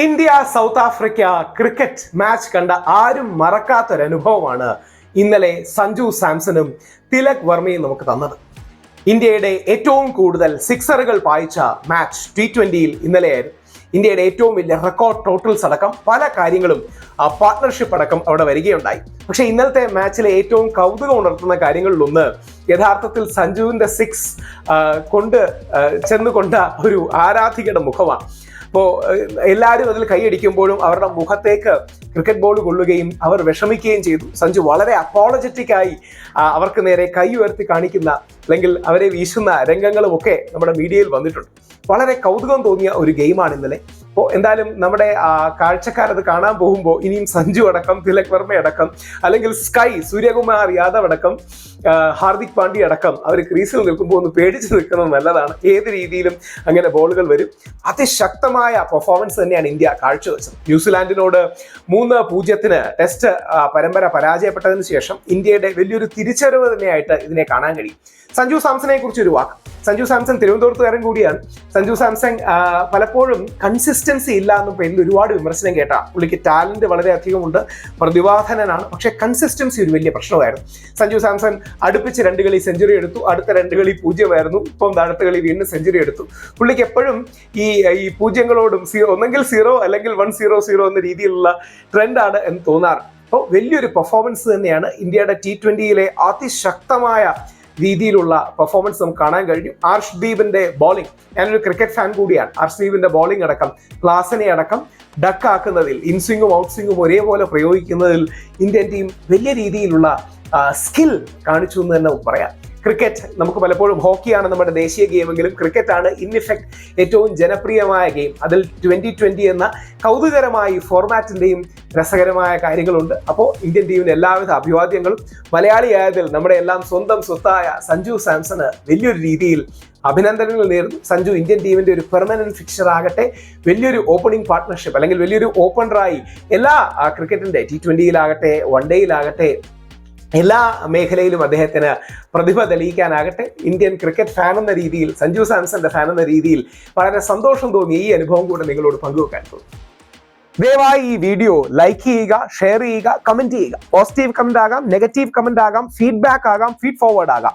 India South Africa cricket match കണ്ട ആരും മറക്കാത്തൊരനുഭവമാണ് ഇന്നലെ സഞ്ജു സാംസണും തിലക് വർമ്മയും നമുക്ക് തന്നത്. ഇന്ത്യയുടെ ഏറ്റവും കൂടുതൽ സിക്സറുകൾ പായിച്ച മാച്ച് ടി ട്വന്റിയിൽ ഇന്നലെയായിരുന്നു. ഇന്ത്യയുടെ ഏറ്റവും വലിയ റെക്കോർഡ് ടോട്ടൽസ് അടക്കം പല കാര്യങ്ങളും പാർട്ട്ണർഷിപ്പ് അടക്കം അവിടെ വരികയുണ്ടായി. പക്ഷേ ഇന്നലത്തെ മാച്ചിലെ ഏറ്റവും കൗതുകം ഉണർത്തുന്ന കാര്യങ്ങളിലൊന്ന് യഥാർത്ഥത്തിൽ സഞ്ജുവിന്റെ സിക്സ് കൊണ്ട് ചെന്നുകൊണ്ട ഒരു ആരാധികയുടെ മുഖമാണ്. അപ്പോൾ എല്ലാവരും അതിൽ കൈയടിക്കുമ്പോഴും അവരുടെ മുഖത്തേക്ക് ക്രിക്കറ്റ് ബോൾ കൊള്ളുകയും അവർ വിഷമിക്കുകയും ചെയ്തു. സഞ്ജു വളരെ അപ്പോളജറ്റിക് ആയി അവർക്ക് നേരെ കൈ ഉയർത്തി കാണിക്കുന്ന അല്ലെങ്കിൽ അവരെ വീശുന്ന രംഗങ്ങളും ഒക്കെ നമ്മുടെ മീഡിയയിൽ വന്നിട്ടുണ്ട്. വളരെ കൗതുകം തോന്നിയ ഒരു ഗെയിമാണ് ഇന്നലെ. അപ്പോൾ എന്തായാലും നമ്മുടെ കാഴ്ചക്കാരത് കാണാൻ പോകുമ്പോൾ ഇനിയും സഞ്ജു അടക്കം തിലക് വർമ്മ അടക്കം അല്ലെങ്കിൽ സ്കൈ സൂര്യകുമാർ യാദവ് അടക്കം ഹാർദിക് പാണ്ഡ്യ അടക്കം അവർ ക്രീസിൽ നിൽക്കുമ്പോൾ ഒന്ന് പേടിച്ച് നിൽക്കുന്നത് നല്ലതാണ്. ഏത് രീതിയിലും അങ്ങനെ ബോളുകൾ വരും. അതിശക്തമായ പെർഫോമൻസ് തന്നെയാണ് ഇന്ത്യ കാഴ്ചവെച്ചത്. ന്യൂസിലാൻഡിനോട് മൂന്ന് പൂജ്യത്തിന് ടെസ്റ്റ് പരമ്പര പരാജയപ്പെട്ടതിന് ശേഷം ഇന്ത്യയുടെ വലിയൊരു തിരിച്ചറിവ് തന്നെയായിട്ട് ഇതിനെ കാണാൻ കഴിയും. സഞ്ജു സാംസനെ കുറിച്ച് ഒരു വാക്ക്. സഞ്ജു സാംസൺ തിരുവനന്തപുരത്തുകാരൻ കൂടിയാണ്. സഞ്ജു സാംസൺ പലപ്പോഴും കൺസിസ്റ്റൻസി ഇല്ല എന്നും പേരിൽ ഒരുപാട് വിമർശനം കേട്ട പുള്ളിക്ക് ടാലന്റ് വളരെയധികമുണ്ട്. പ്രതിഭാധനനാണ്. പക്ഷെ കൺസിസ്റ്റൻസി ഒരു വലിയ പ്രശ്നമായിരുന്നു. സഞ്ജു സാംസൺ അടുപ്പിച്ച് രണ്ട് കളി സെഞ്ചുറി എടുത്തു. അടുത്ത രണ്ട് കളി പൂജ്യമായിരുന്നു. ഇപ്പം അടുത്ത കളി വീണ്ടും സെഞ്ചുറി എടുത്തു. പുള്ളിക്ക് എപ്പോഴും ഈ ഈ പൂജ്യങ്ങളോടും സീറോ ഒന്നെങ്കിൽ സീറോ അല്ലെങ്കിൽ വൺ സീറോ സീറോ എന്ന രീതിയിലുള്ള ട്രെൻഡാണ് എന്ന് തോന്നാറ്. അപ്പോൾ വലിയൊരു പെർഫോമൻസ് തന്നെയാണ് ഇന്ത്യയുടെ ടി ട്വന്റിയിലെ അതിശക്തമായ രീതിയിലുള്ള പെർഫോമൻസ് നമുക്ക് കാണാൻ കഴിഞ്ഞു. ആർഷ്ദീപിന്റെ ബോളിംഗ് ഞാനൊരു ക്രിക്കറ്റ് ഫാൻ കൂടിയാണ്. ആർഷ്ദീപിന്റെ ബോളിംഗ് അടക്കം ക്ലാസിനെ അടക്കം ഡക്ക് ആക്കുന്നതിൽ ഇൻസ്വിങ്ങും ഔട്ട് സ്വിങ്ങും ഒരേപോലെ പ്രയോഗിക്കുന്നതിൽ ഇന്ത്യൻ ടീം വലിയ രീതിയിലുള്ള സ്കിൽ കാണിച്ചു എന്ന് തന്നെ പറയാം. ക്രിക്കറ്റ് നമുക്ക് പലപ്പോഴും ഹോക്കിയാണ് നമ്മുടെ ദേശീയ ഗെയിമെങ്കിലും ആണ് ഇൻ ഇഫക്റ്റ് ഏറ്റവും ജനപ്രിയമായ ഗെയിം അതിൽ ട്വന്റി ട്വന്റി എന്ന കൗതുകരമായ ഫോർമാറ്റിന്റെയും രസകരമായ കാര്യങ്ങളുണ്ട്. അപ്പോൾ ഇന്ത്യൻ ടീമിന് എല്ലാവിധ അഭിവാദ്യങ്ങളും മലയാളിയായതിൽ നമ്മുടെ എല്ലാം സ്വന്തം സ്വത്തായ സഞ്ജു സാംസണ് വലിയൊരു രീതിയിൽ അഭിനന്ദനങ്ങൾ നേരുന്നു. സഞ്ജു ഇന്ത്യൻ ടീമിന്റെ ഒരു പെർമനന്റ് ഫിക്ചർ ആകട്ടെ വലിയൊരു ഓപ്പണിംഗ് പാർട്ട്ണർഷിപ്പ് അല്ലെങ്കിൽ വലിയൊരു ഓപ്പണറായി എല്ലാ ക്രിക്കറ്റിന്റെ ടി ട്വന്റിയിലാകട്ടെ വൺ ഡേയിലാകട്ടെ എല്ലാ മേഖലയിലും അദ്ദേഹത്തിന് പ്രതിഭ തെളിയിക്കാനാകട്ടെ. ഇന്ത്യൻ ക്രിക്കറ്റ് ഫാൻ എന്ന രീതിയിൽ സഞ്ജു സാംസന്റെ ഫാൻ എന്ന രീതിയിൽ വളരെ സന്തോഷം തോന്നി ഈ അനുഭവം കൂടെ നിങ്ങളോട് പങ്കുവെക്കാൻ തോന്നി ദയവായി ഈ വീഡിയോ ലൈക്ക് ചെയ്യുക ഷെയർ ചെയ്യുക കമന്റ് ചെയ്യുക. പോസിറ്റീവ് കമന്റ് ആകാം നെഗറ്റീവ് കമന്റ് ആകാം ഫീഡ്ബാക്ക് ആകാം ഫീഡ് ഫോർവേഡ് ആകാം.